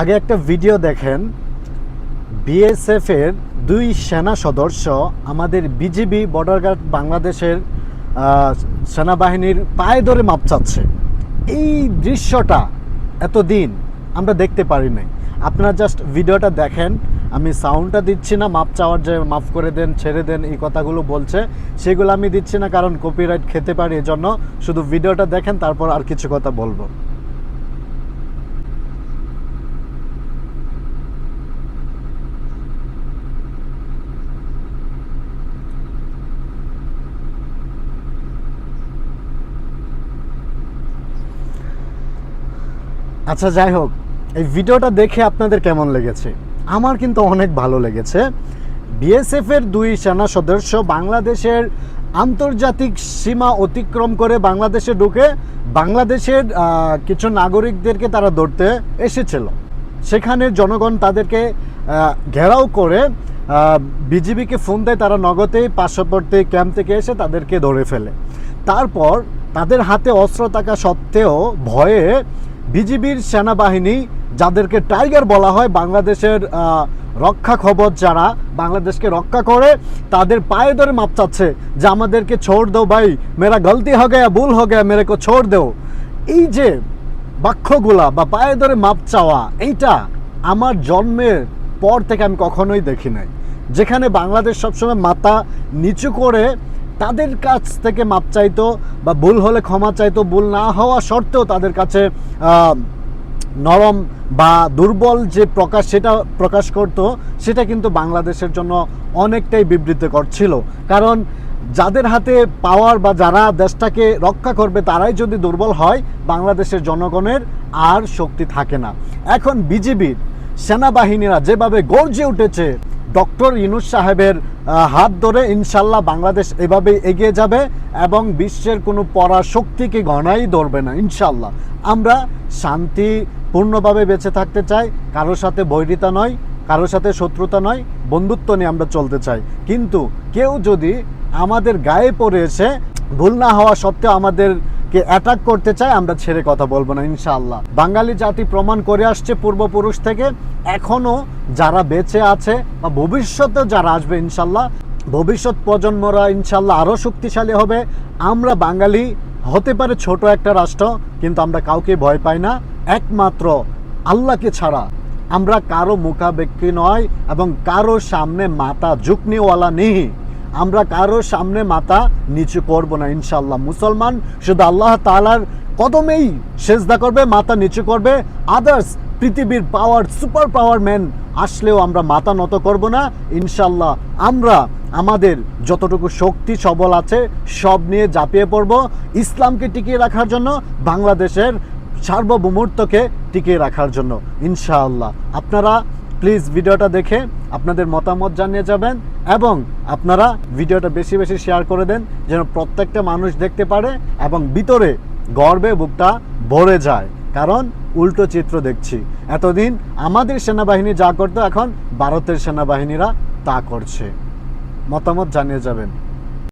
আগে একটা ভিডিও দেখেন। বিএসএফ এর দুই সেনা সদস্য আমাদের বিজিবি বর্ডার গার্ড বাংলাদেশের সেনাবাহিনীর পায়ে ধরে মাপ চাচ্ছে। এই দৃশ্যটা এতদিন আমরা দেখতে পারি নাই। আপনারা জাস্ট ভিডিওটা দেখেন। আমি সাউন্ডটা দিচ্ছি না, মাপ চাওয়ার যে মাফ করে দেন, ছেড়ে দেন, এই কথাগুলো বলছে, সেগুলো আমি দিচ্ছি না কারণ কপিরাইট খেতে পারি এজন্য। শুধু ভিডিওটা দেখেন, তারপর আর কিছু কথা বলব। আচ্ছা যাই হোক, এই ভিডিওটা দেখে আপনাদের কেমন লেগেছে? আমার কিন্তু অনেক ভালো লেগেছে। বিএসএফ এর দুই সেনা সদস্য বাংলাদেশের আন্তর্জাতিক সীমা অতিক্রম করে বাংলাদেশে ঢুকে বাংলাদেশের কিছু নাগরিকদেরকে তারা ধরতে এসেছিল। সেখানে জনগণ তাদেরকে ঘেরাও করে বিজিবিকে ফোন দেয়, তারা নগদেই পার্শ্ববর্তী ক্যাম্প থেকে এসে তাদেরকে ধরে ফেলে। তারপর তাদের হাতে অস্ত্র থাকা সত্ত্বেও ভয়ে বিজিবির সেনাবাহিনী, যাদেরকে টাইগার বলা হয়, বাংলাদেশের রক্ষা খবর যারা বাংলাদেশকে রক্ষা করে, তাদের পায়ে ধরে মাপ চাচ্ছে যে আমাদেরকে ছোড় দাও ভাই, মেরা গলতি হো গয়া, ভুল হো গয়া মেরে কো ছোড় দেও। এই যে বাক্যগুলা বা পায়ে ধরে মাপ চাওয়া, এইটা আমার জন্মের পর থেকে আমি কখনোই দেখি নাই। যেখানে বাংলাদেশ সবসময় মাথা নিচু করে তাদের কাছ থেকে মাপ চাইতো বা ভুল হলে ক্ষমা চাইতো, ভুল না হওয়া সত্ত্বেও তাদের কাছে নরম বা দুর্বল যে প্রকাশ সেটা প্রকাশ করত, সেটা কিন্তু বাংলাদেশের জন্য অনেকটাই বিবৃতিকর ছিল। কারণ যাদের হাতে পাওয়ার বা যারা দেশটাকে রক্ষা করবে, তারাই যদি দুর্বল হয়, বাংলাদেশের জনগণের আর শক্তি থাকে না। এখন বিজিবির সেনাবাহিনীরা যেভাবে গর্জে উঠেছে ডক্টর ইনুস সাহেবের হাত ধরে ইনশাল্লাহ বাংলাদেশ এভাবেই এগিয়ে যাবে এবং বিশ্বের কোনো পরাশক্তিকে গণাই ধরবে না, ইনশাল্লাহ। আমরা শান্তিপূর্ণভাবে বেঁচে থাকতে চাই কারোর সাথে বৈরিতা নয় কারোর সাথে শত্রুতা নয়, বন্ধুত্ব নিয়ে আমরা চলতে চাই। কিন্তু কেউ যদি আমাদের গায়ে পড়ে এসে ভুল না হওয়া সত্ত্বেও আমাদেরকে অ্যাটাক করতে চায়, আমরা ছেড়ে কথা বলব না, ইনশাআল্লাহ। বাঙালি জাতি প্রমাণ করে আসছে পূর্বপুরুষ থেকে। এখনও যারা বেঁচে আছে বা ভবিষ্যতে যারা আসবে ইনশাল্লাহ ভবিষ্যৎ প্রজন্মরা ইনশাল্লাহ আরও শক্তিশালী হবে। আমরা বাঙালি হতে পারে ছোট একটা রাষ্ট্র, কিন্তু আমরা কাউকে ভয় পাই না। একমাত্র আল্লাহকে ছাড়া আমরা কারও মুখাবেক্ষী নয় এবং কারও সামনে মাথা ঝুঁকনিওয়ালা নেই। আমরা কারও সামনে মাথা নিচু করব না ইনশাল্লাহ মুসলমান শুধু আল্লাহ তালার কদমেই সেজদা করবে, মাথা নিচু করবে। আদার্স পৃথিবীর পাওয়ার সুপার পাওয়ার ম্যান আসলেও আমরা মাথা নত করব না ইনশাল্লাহ আমরা আমাদের যতটুকু শক্তি সবল আছে, সব নিয়ে ঝাঁপিয়ে পড়ব। ইসলামকে টিকিয়ে রাখার জন্য, বাংলাদেশের সার্বভৌমত্বকে টিকিয়ে রাখার জন্য, ইনশাআল্লাহ। আপনারা প্লিজ ভিডিওটা দেখে আপনাদের মতামত জানিয়ে যাবেন এবং আপনারা ভিডিওটা বেশি বেশি শেয়ার করে দেন যেন প্রত্যেকটা মানুষ দেখতে পারে এবং ভিতরে গর্বে বুকটা ভরে যায়। কারণ উল্টো চিত্র দেখছি। এতদিন আমাদের সেনাবাহিনী যা করতো, এখন ভারতের সেনাবাহিনীরা তা করছে। মতামত জানিয়ে যাবেন।